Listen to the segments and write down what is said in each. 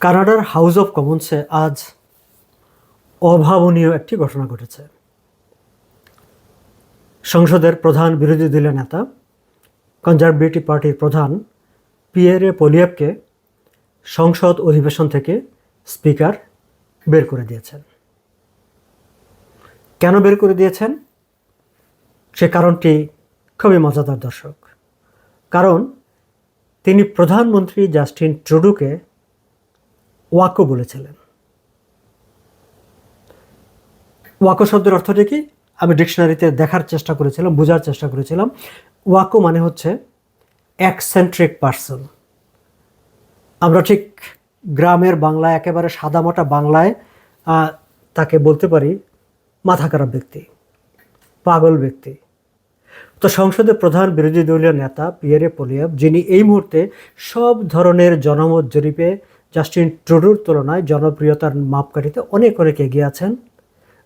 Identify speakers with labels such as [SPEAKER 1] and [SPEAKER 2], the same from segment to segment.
[SPEAKER 1] কানাডার house of কমন্সে আজ অভাবনীয় একটি ঘটনা ঘটেছে। সংসদের প্রধান বিরোধী দলীয় নেতা, কনজারভেটিভ পার্টির প্রধান পিয়েরে পোলিয়েভকে সংসদ অধিবেশন থেকে স্পিকার বের করে দিয়েছেন। কেন বের করে দিয়েছেন? সে কারণটি খুবই মজাদার দর্শক। কারণ তিনি প্রধানমন্ত্রী জাস্টিন ট্রুডুকে ওয়াকো বলেছিলেন। ওয়াকো শব্দের অর্থটি কি? আমি ডিকশনারিতে দেখার চেষ্টা করেছিলাম, বোঝার চেষ্টা করেছিলাম। ওয়াকো মানে হচ্ছে অ্যাকসেন্ট্রিক পার্সন আমরা ঠিক গ্রামের বাংলায়, একেবারে সাদামাটা বাংলায় তাকে বলতে পারি মাথা খারাপ ব্যক্তি, পাগল ব্যক্তি। তো সংসদে প্রধান বিরোধী দলীয় নেতা পিয়েরে পোলিয়াব যিনি এই মুহূর্তে সব ধরনের জনমত জরিপে জাস্টিন ট্রুডুর তুলনায় জনপ্রিয়তার মাপকাঠিতে অনেক অনেক এগিয়ে আছেন,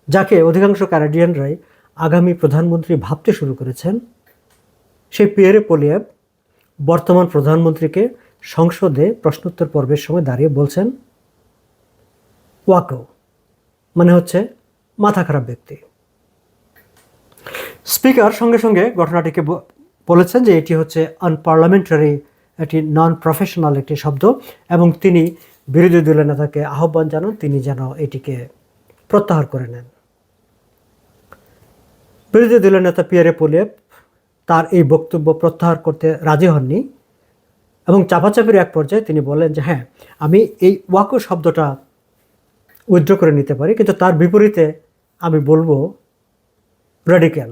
[SPEAKER 1] যাকে অধিকাংশ ক্যানাডিয়ানরাই আগামী প্রধানমন্ত্রী ভাবতে শুরু করেছেন। সেই পিয়েরে পোলিয়াব বর্তমান প্রধানমন্ত্রীকে সংসদে প্রশ্নোত্তর পর্বের সময় দাঁড়িয়ে বলছেন, ওয়াকো মানে হচ্ছে মাথা খারাপ ব্যক্তি। স্পিকার সঙ্গে সঙ্গে ঘটনাটিকে বলেছেন যে এটি হচ্ছে আনপার্লামেন্টারি একটি নন প্রফেশনাল একটি শব্দ এবং তিনি বিরোধী দলের নেতাকে আহ্বান জানান, তিনি যেন এটিকে প্রত্যাহার করে নেন। বিরোধী দলের নেতা পিয়ারে পোলিয়েভ তার এই বক্তব্য প্রত্যাহার করতে রাজি হননি এবং চাপাচাপির এক পর্যায়ে তিনি বলেন যে হ্যাঁ আমি এই ওয়াকো শব্দটা উইথড্র করে নিতে পারি, কিন্তু তার বিপরীতে আমি বলব রেডিক্যাল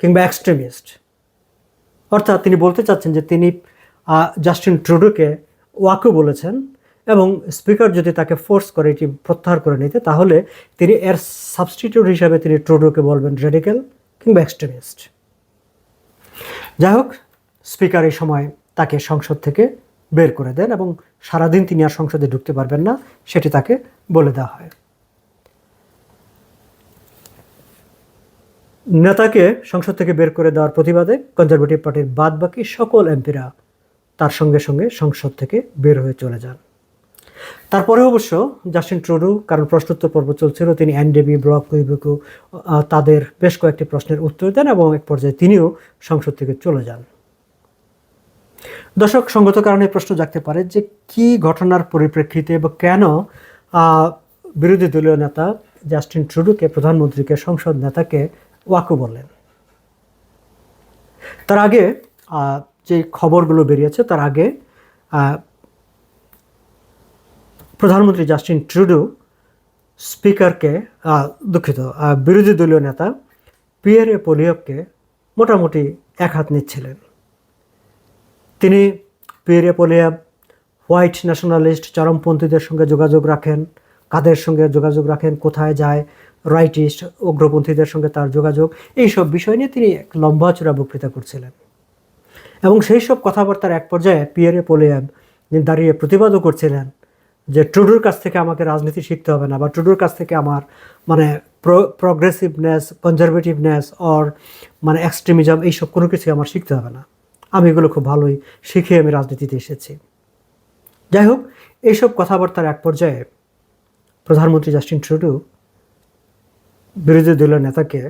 [SPEAKER 1] কিংবা এক্সট্রিমিস্ট অর্থাৎ তিনি বলতে চাচ্ছেন যে, তিনি জাস্টিন ট্রুডোকে ওয়াকু বলেছেন এবং স্পিকার যদি তাকে ফোর্স করে, এটি প্রত্যাহার করে নিতে, তাহলে তিনি এর সাবস্টিটিউট হিসাবে তিনি ট্রুডোকে বলবেন রেডিক্যাল কিংবা এক্সট্রিমিস্ট। যাই হোক স্পিকার এই সময় তাকে সংসদ থেকে বের করে দেন এবং সারাদিন তিনি আর সংসদে ঢুকতে পারবেন না, সেটি তাকে বলে দেওয়া হয়। নেতাকে সংসদ থেকে বের করে দেওয়ার প্রতিবাদে কনজারভেটিভ পার্টির বাদবাকি সকল এমপিরা তার সঙ্গে সঙ্গে সংসদ থেকে বের হয়ে চলে যান। তারপরে অবশ্য জাস্টিন ট্রুডু, কারণ প্রশ্নোত্তর পর্ব চলছিল, তিনি এনডিবি, ব্লক, কুইবেকু তাদের বেশ কয়েকটি প্রশ্নের উত্তর দেন এবং এক পর্যায়ে তিনিও সংসদ থেকে চলে যান। দর্শক, সঙ্গত কারণে প্রশ্ন জাগতে পারে যে কি ঘটনার পরিপ্রেক্ষিতে বা কেন বিরোধী দলীয় নেতা জাস্টিন ট্রুডুকে, প্রধানমন্ত্রীকে, সংসদ নেতাকে ওয়াকু বললেন। তার আগে যে খবরগুলো বেরিয়েছে তার আগে প্রধানমন্ত্রী জাস্টিন ট্রুডু স্পিকারকে দুঃখিত বিরোধী দলীয় নেতা পিয়ারে পোলিয়পকে মোটামুটি এক হাত নিচ্ছিলেন। তিনি পিয়ারে পোলিয়াব হোয়াইট ন্যাশনালিস্ট, চরমপন্থীদের সঙ্গে যোগাযোগ রাখেন, কাদের সঙ্গে যোগাযোগ রাখেন, কোথায় যায়, রাইটিস্ট, উগ্রপন্থীদের সঙ্গে তার যোগাযোগ, এইসব বিষয় নিয়ে তিনি এক লম্বা চূড়া বক্তৃতা করছিলেন। এবং সেই সব কথাবার্তার এক পর্যায়ে পিয়ারে পোলিয়াব দাঁড়িয়ে প্রতিবাদও করছিলেন যে ট্রুডুর কাছ থেকে আমাকে রাজনীতি শিখতে হবে না বা ট্রুডুর কাছ থেকে আমার মানে প্রগ্রেসিভনেস কনজারভেটিভনেস অর মানে এক্সট্রিমিজম এইসব কোনো কিছু আমার শিখতে হবে না। আমি এগুলো খুব ভালোই শিখে আমি রাজনীতিতে এসেছি। যাই হোক, এইসব কথাবার্তার এক পর্যায়ে প্রধানমন্ত্রী জাস্টিন ট্রুডু বিরোধী দলীয় নেতাকে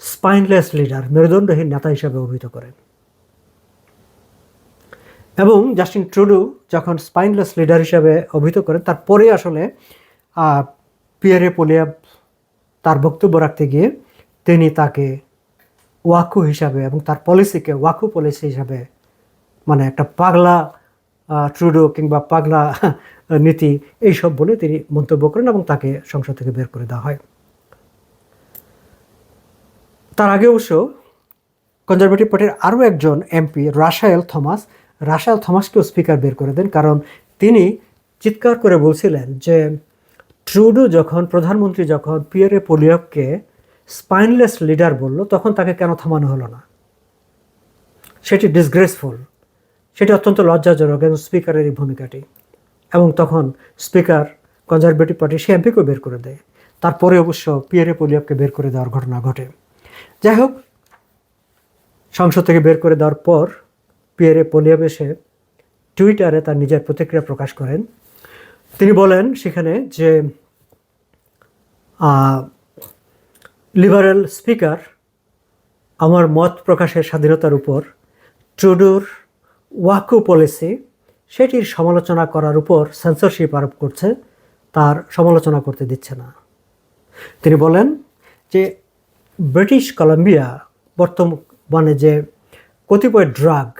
[SPEAKER 1] স্পাইনলেস লিডার মেরুদণ্ডহীন নেতা হিসাবে অভিহিত করেন। এবং জাস্টিন ট্রুডু যখন স্পাইনলেস লিডার হিসাবে অভিহিত করেন, তারপরে আসলে পিয়ারে পোলিয়া তার বক্তব্য রাখতে গিয়ে তিনি তাকে ওয়াকু হিসাবে এবং তার পলিসিকে, ওয়াকু পলিসি হিসাবে মানে একটা পাগলা ট্রুডো কিংবা পাগলা নীতি এইসব বলে তিনি মন্তব্য করেন এবং তাকে সংসদ থেকে বের করে দেওয়া হয়। তার আগে অবশ্য কনজারভেটিভ পার্টির আরও একজন এমপি, রাশায়েল থমাস রাশায়েল থমাসকেও স্পিকার বের করে দেন, কারণ তিনি চিৎকার করে বলছিলেন যে ট্রুডু যখন, প্রধানমন্ত্রী যখন পিয়ারে পোলিয়ককে স্পাইনলেস লিডার বলল, তখন তাকে কেন থামানো হলো না? সেটি ডিসগ্রেসফুল সেটি অত্যন্ত লজ্জাজনক এবং স্পিকারের এই ভূমিকাটি। এবং তখন স্পিকার কনজারভেটিভ পার্টি সে এমপিকেও বের করে দেয়। তারপরে অবশ্য পিয়ারে পোলিয়ককে বের করে দেওয়ার ঘটনা ঘটে। যাই হোক, সংসদ থেকে বের করে দেওয়ার পর পিয়ারে পোলিয়াব এসে টুইটারে তার নিজের প্রতিক্রিয়া প্রকাশ করেন। তিনি বলেন সেখানে যে লিবারেল স্পিকার আমার মত প্রকাশের স্বাধীনতার উপর ট্রুডোর ওয়াকু পলিসি সেটির সমালোচনা করার উপর সেন্সরশিপ আরোপ করছে, তার সমালোচনা করতে দিচ্ছে না। তিনি বলেন যে, ব্রিটিশ কলম্বিয়া বর্তমানে যে কতিপয় ড্রাগ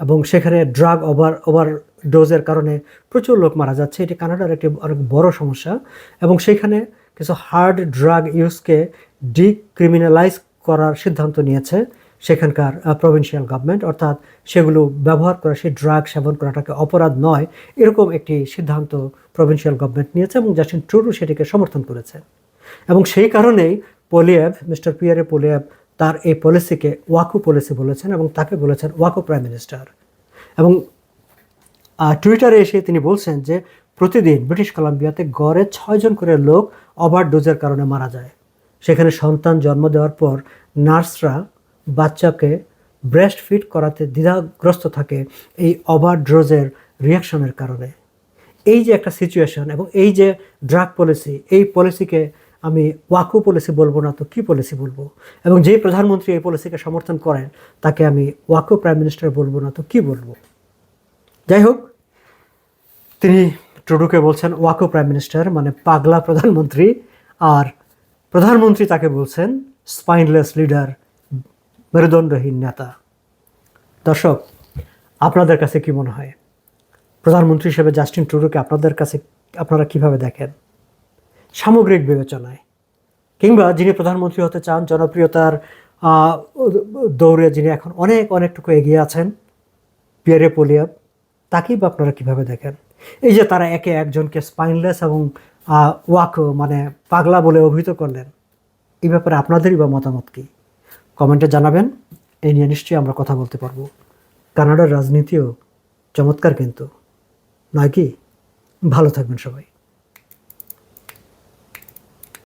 [SPEAKER 1] এবং সেখানে ড্রাগ ওভার ওভার ডোজের কারণে প্রচুর লোক মারা যাচ্ছে। এটি কানাডার একটি অনেক বড় সমস্যা এবং সেখানে কিছু হার্ড ড্রাগ ইউজকে ডিক্রিমিনালাইজ করার সিদ্ধান্ত নিয়েছে সেখানকার প্রভিন্সিয়াল গভর্নমেন্ট অর্থাৎ সেগুলো ব্যবহার করা সেই ড্রাগ সেবন করাটাকে অপরাধ নয়, এরকম একটি সিদ্ধান্ত প্রভিন্সিয়াল গভর্নমেন্ট নিয়েছে এবং জাস্টিন ট্রুডু সেটিকে সমর্থন করেছে। এবং সেই কারণেই পোলিয়েভ মিস্টার পিয়ারে পোলিয়েভ তার এই পলিসিকে ওয়াকু পলিসি বলেছেন এবং তাকে বলেছেন ওয়াকু প্রাইম মিনিস্টার এবং টুইটারে এসে তিনি বলছেন যে, প্রতিদিন ব্রিটিশ কলাম্বিয়াতে গড়ে ছয়জন করে লোক ওভার ডোজের কারণে মারা যায়। সেখানে সন্তান জন্ম দেওয়ার পর নার্সরা বাচ্চাকে ব্রেস্ট ফিট করাতে দ্বিধাগ্রস্ত থাকে এই ওভার ডোজের রিয়াকশনের কারণে। এই যে একটা সিচুয়েশন এবং এই যে ড্রাগ পলিসি এই পলিসিকে আমি ওয়াকু পলিসি বলব না তো কী পলিসি বলব? এবং যেই প্রধানমন্ত্রী এই পলিসিকে সমর্থন করেন, তাকে আমি ওয়াকু প্রাইম মিনিস্টার বলব না তো কী বলব? যাই হোক, তিনি ট্রুডুকে বলছেন ওয়াকু প্রাইম মিনিস্টার মানে পাগলা প্রধানমন্ত্রী, আর প্রধানমন্ত্রী তাকে বলছেন স্পাইনলেস লিডার মেরুদণ্ডহীন নেতা। দর্শক, আপনাদের কাছে কি মনে হয়? প্রধানমন্ত্রী হিসেবে জাস্টিন ট্রুডুকে আপনাদের কাছে, আপনারা কীভাবে দেখেন? সামগ্রিক বিবেচনায়। কিংবা যিনি প্রধানমন্ত্রী হতে চান, জনপ্রিয়তার দৌড়ে যিনি এখন অনেক, অনেকটুকু এগিয়ে আছেন, পিয়ারে পোলিয়াব তাকেই বা আপনারা কীভাবে দেখেন? এই যে তারা একে একজনকে স্পাইনলেস এবং ওয়াক মানে পাগলা বলে অভিহিত করলেন, এই ব্যাপারে আপনাদেরই বা মতামত কী? কমেন্টে জানাবেন, এই নিয়ে নিশ্চয়ই আমরা কথা বলতে পারব। কানাডার রাজনীতিও চমৎকার কিন্তু, নয় কি? ভালো থাকবেন সবাই।